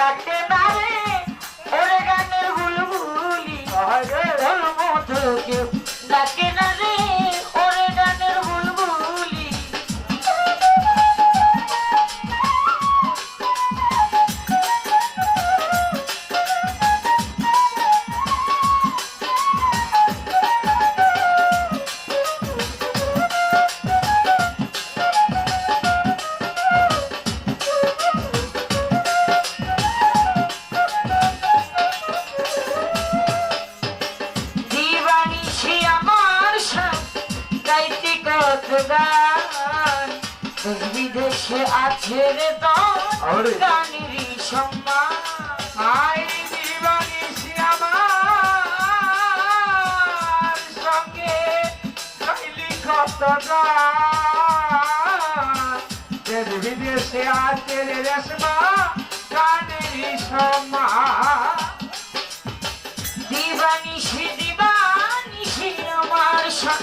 ডাকে না। বিদেশে আছে রে তো আরে। গানেরই সম্মান। আই দিবানিসি আমার সঙ্গে গাইলি কত বিদেশে আছে রে রেশমা গানেরই সম্মান। দিবানি সে দিবানি আমার সব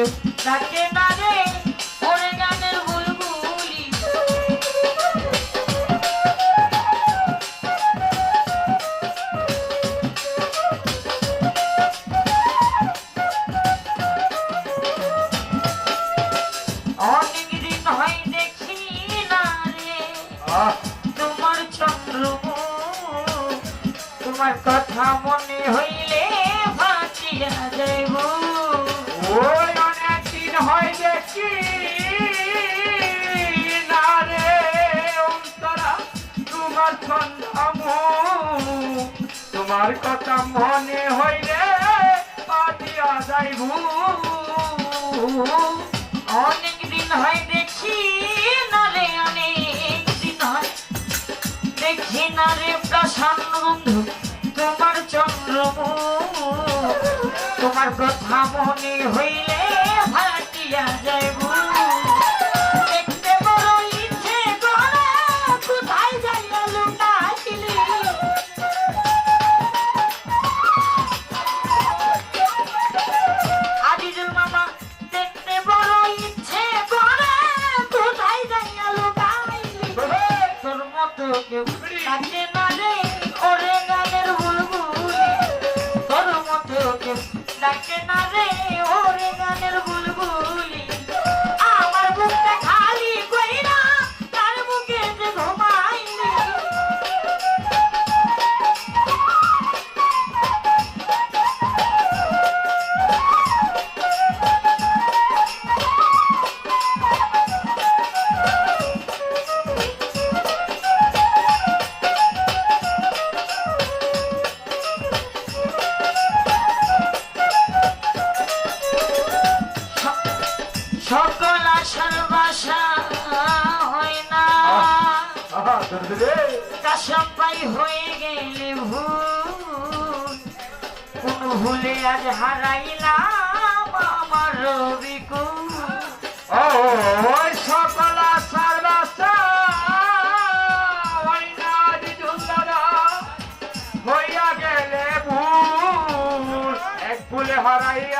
কেউ থাকে না রে ওরে গানের বুলবুলি। অনেক দিন হয় দেখি না রে। তোমার চন্দ্র তোমার কথা মনে হইলে ফাটিয়া যাইব। তোমার কথা মনে হইলে পাতিয়া যাইব অনেক দিন হয় দেখি না রে অনেক দিন হয় দেখি না রে প্রসন্ন বন্ধু, তোমার চন্দ্রমু তোমার কথা মনে হইলে মতো কেউ কাছে না রে আশার বাসা হয় না। কাশাপাই হয়ে গেলে ভুল। কোন ভুলে আজ হারাইলাম আমার রবিকুল ওই সকল আশার বাসা ওই নারী দুলারা হইয়া গেলে ভুল। এক ভুলে হারাইয়া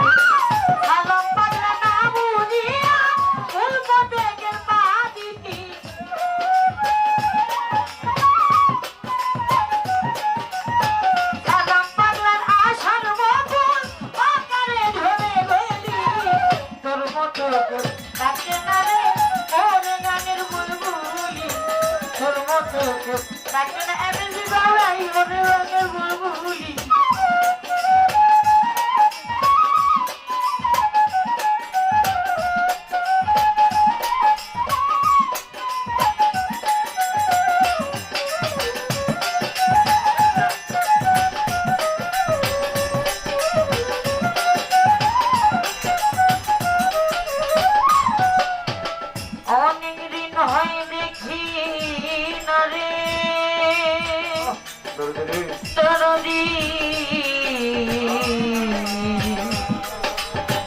কেউ ডাকে না রে ওরে গানের বুলবুলি, তোর মতো ডাকে না। এমএলসি বাবাই, ওরে গানের বুলবুলি।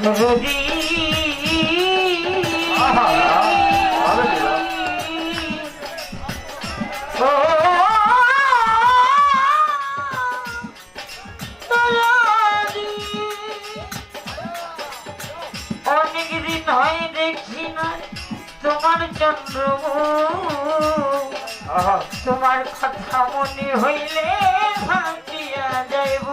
ও তলারি হয় দেখি না তোমার চন্দ্রমুখ আহা, তোমার কথা মনে হইলে থাকিয়া যাইব।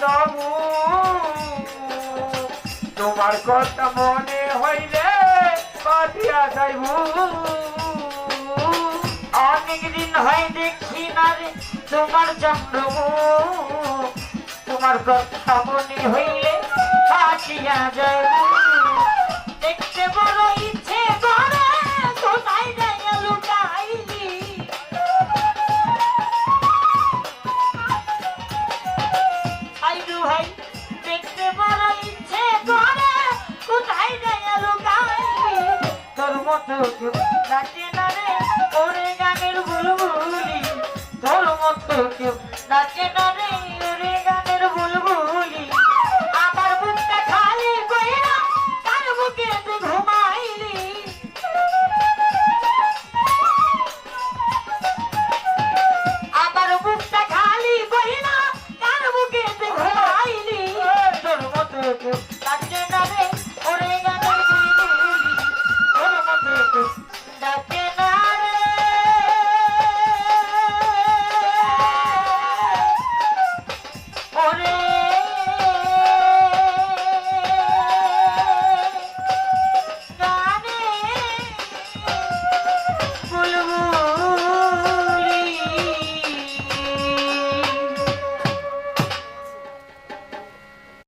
সন্দেহ তোমার কথা মনে হইলে পাঠিয়া যাইব। অনেক দিন হয় দেখি না রে তোমার চন্দ্রমুখ তোমার কথা মনে হইলে থাকিয়া যাইব। দেখতে বড় নাচে না রে রে গানের বুলবুলি। খালি কইরা তার বুকে ঘুমাইলি। আমার বুকটা খালি কইরা তার বুকে ঘুমাইলি। তোর মতো নাচে রে